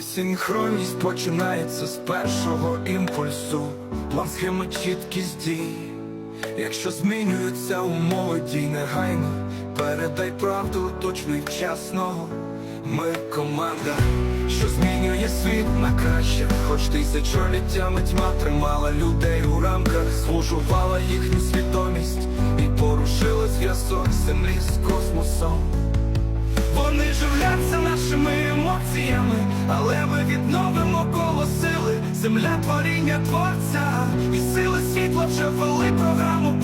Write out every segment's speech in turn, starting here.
Синхронність починається з першого імпульсу, план схема чіткість дій. Якщо змінюються умови дій негайно, передай правду точно і вчасно. Ми команда, що змінює світ на краще, хоч тисячоліттями тьма тримала людей у рамках, служувала їхню свідомість і порушила зв'язок землі з космосом. Емоціями, але ми відновимо коло сили, земля творіння творця, і сили світла вже ввели програму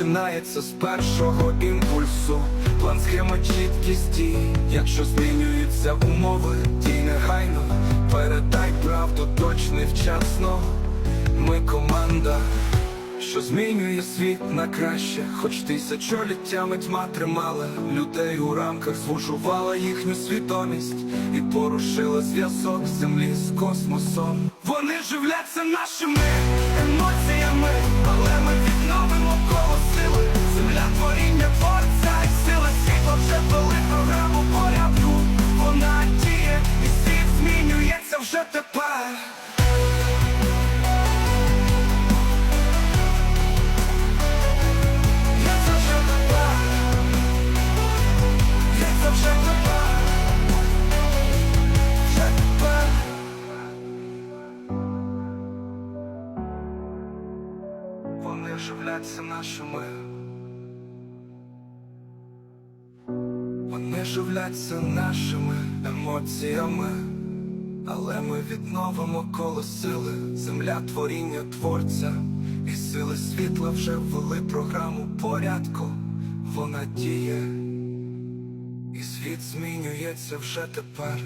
починається з першого імпульсу. План схема чіткість дій. Якщо змінюються умови, дій негайно. Передай правду точно і вчасно. Ми команда, що змінює світ на краще, хоч тисячоліттями тьма тримала людей у рамках, звужувала їхню свідомість і порушила зв'язок землі з космосом. Вони живляться нашими емоціями, Вони живляться нашими. Вони живляться нашими емоціями, відновимо коло сили, земля творіння творця, і сили світла вже ввели програму порядку. Вона діє, і світ змінюється вже тепер.